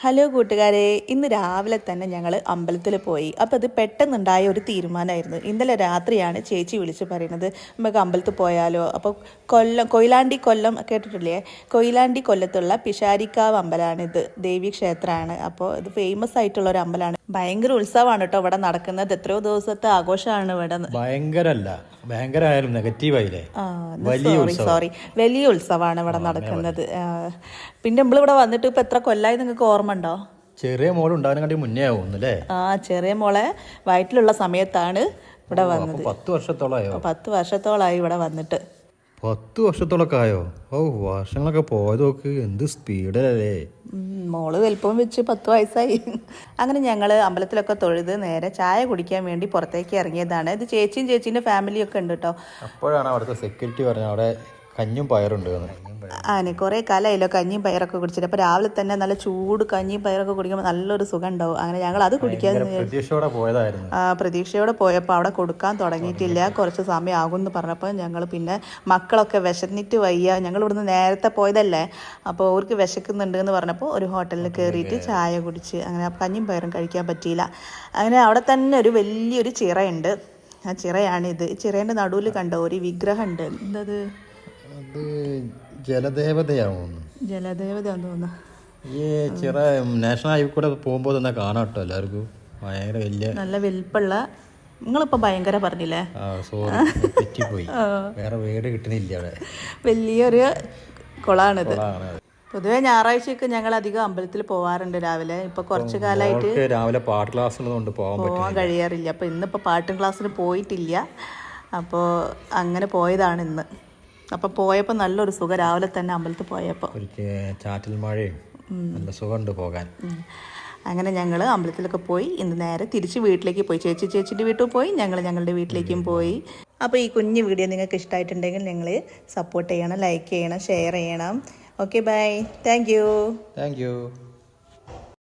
Hello കൂട്ടുകാരെ ഇന്ന് രാവിലെ തന്നെ ഞങ്ങൾ അമ്പലത്തിൽ പോയി. അപ്പോൾ അത് പെട്ടെന്നുണ്ടായ ഒരു തീരുമാനമായിരുന്നു. ഇന്നലെ രാത്രിയാണ് ചേച്ചി വിളിച്ച് പറയുന്നത് നമുക്ക് അമ്പലത്തിൽ പോയാലോ? അപ്പോൾ കൊല്ലം കൊയിലാണ്ടി കൊല്ലം കേട്ടിട്ടില്ലേ? കൊയിലാണ്ടി കൊല്ലത്തുള്ള പിഷാരിക്കാവ് അമ്പലമാണിത് ദേവി ക്ഷേത്രമാണ് അപ്പോൾ ഇത് ഫേമസ് ആയിട്ടുള്ള ഒരു അമ്പലമാണ് ഭയങ്കര ഉത്സവമാണ് കേട്ടോ ഇവിടെ നടക്കുന്നത്. എത്രയോ ദിവസത്തെ ആഘോഷമാണ് ഇവിടെ. ഭയങ്കരല്ല. ഭയങ്കരമായാലും നെഗറ്റീവായില്ലേ വലിയ സോറി സോറി വലിയ ഉത്സവമാണ് ഇവിടെ നടക്കുന്നത്. പിന്നെ നമ്മളിവിടെ വന്നിട്ട് ഇപ്പൊ എത്ര കൊല്ലായി നിങ്ങൾക്ക് ഓർമ്മ ഉണ്ടോ? ചെറിയ മോൾ ഉണ്ടാകാൻ കണ്ടി മുന്നേ ആവും അല്ലേ ആ ചെറിയ മോളെ വയറ്റിലുള്ള സമയത്താണ് ഇവിടെ വന്നത്. പത്ത് വർഷത്തോളായോ? പത്ത് വർഷത്തോളായി ഇവിടെ വന്നിട്ട്. പത്ത് വർഷത്തോളൊക്കെ ആയോ? ഓ വർഷങ്ങളൊക്കെ പോയതൊക്കെ എന്ത് സ്പീഡല്ലേ മോൾ വലുപ്പം വെച്ച് പത്ത് വയസ്സായി. അങ്ങനെ ഞങ്ങൾ അമ്പലത്തിലൊക്കെ തൊഴുത് നേരെ ചായ കുടിക്കാൻ വേണ്ടി പുറത്തേക്ക് ഇറങ്ങിയതാണ്. ഇത് ചേച്ചിയും ചേച്ചീന്റെ ഫാമിലിയൊക്കെ ഉണ്ട് കേട്ടോ അപ്പോഴാണ് അവിടുത്തെ സെക്യൂരിറ്റി പറഞ്ഞത്. അവിടെ കഞ്ഞും പയറുണ്ട്. ആനെ കുറേ കാലമായല്ലോ കഞ്ഞിയും പയറൊക്കെ കുടിച്ചിട്ട്. അപ്പോൾ രാവിലെ തന്നെ നല്ല ചൂട് കഞ്ഞിയും പയറൊക്കെ കുടിക്കുമ്പോൾ നല്ലൊരു സുഖം ഉണ്ടാവും അങ്ങനെ ഞങ്ങൾ അത് കുടിക്കാൻ പ്രതീക്ഷയോടെ പോയതായിരുന്നു. ആ, പ്രതീക്ഷയോടെ പോയപ്പോൾ അവിടെ കൊടുക്കാൻ തുടങ്ങിയിട്ടില്ല. കുറച്ച് സമയം ആകും എന്ന് പറഞ്ഞപ്പോൾ ഞങ്ങൾ പിന്നെ മക്കളൊക്കെ വിശന്നിട്ട് വയ്യ. ഞങ്ങൾ ഇവിടുന്ന് നേരത്തെ പോയതല്ലേ? അപ്പോൾ അവർക്ക് വിശക്കുന്നുണ്ട് എന്ന് പറഞ്ഞപ്പോൾ ഒരു ഹോട്ടലിൽ കയറിയിട്ട് ചായ കുടിച്ച്. അങ്ങനെ കഞ്ഞിയും പയറും കഴിക്കാൻ പറ്റിയില്ല. അങ്ങനെ അവിടെ തന്നെ ഒരു വലിയൊരു ചിറയുണ്ട്. ആ ചിറയാണിത് ചിറയുടെ ചിറേന്റെ നടുവിൽ കണ്ടോ? ഒരു വിഗ്രഹം ഉണ്ട് എന്തത്? അത് ജലദേവതയാവുന്നു ജലദേവതയാന്ന് തോന്നുന്നു. ഈ ചിറ നാഷണൽ ഹൈവേ കൂടെ പോകുമ്പോൾ തന്നെ കാണാം കേട്ടോ എല്ലാവർക്കും. ഭയങ്കര വലിയ നല്ല വലിപ്പുള്ള നിങ്ങളിപ്പോ ഭയങ്കര പറഞ്ഞില്ലേ? സോറി തെറ്റിപ്പോയി. വേറെ വീട് കിട്ടുന്നില്ല അവിടെ. വലിയൊരു കുളമാണിത്. പൊതുവെ ഞായറാഴ്ചയൊക്കെ ഞങ്ങൾ അധികം അമ്പലത്തിൽ പോവാറുണ്ട് രാവിലെ. ഇപ്പൊ കുറച്ചു കാലമായിട്ട് രാവിലെ പാട്ട് ക്ലാസ് ഉള്ളതുകൊണ്ട് പോകാൻ കഴിയാറില്ല. അപ്പൊ ഇന്നിപ്പോ പാട്ടും ക്ലാസ്സിന് പോയിട്ടില്ല. അപ്പോ അങ്ങനെ പോയതാണ് ഇന്ന്. അപ്പൊ പോയപ്പോൾ നല്ലൊരു സുഖം. രാവിലെ തന്നെ അമ്പലത്തിൽ പോയപ്പോൾ ചാറ്റൽ മഴയും. നല്ല സുഖമുണ്ട് പോകാൻ. അങ്ങനെ ഞങ്ങൾ അമ്പലത്തിലൊക്കെ പോയി. ഇന്ന് നേരെ തിരിച്ച് വീട്ടിലേക്ക് പോയി. ചേച്ചി ചേച്ചിന്റെ വീട്ടിൽ പോയി. ഞങ്ങൾ ഞങ്ങളുടെ വീട്ടിലേക്കും പോയി. അപ്പോൾ ഈ കുഞ്ഞു വീഡിയോ നിങ്ങൾക്ക് ഇഷ്ടമായിട്ടുണ്ടെങ്കിൽ നിങ്ങൾ സപ്പോർട്ട് ചെയ്യണം ലൈക്ക് ചെയ്യണം ഷെയർ ചെയ്യണം. Okay bye. Thank you. Thank you.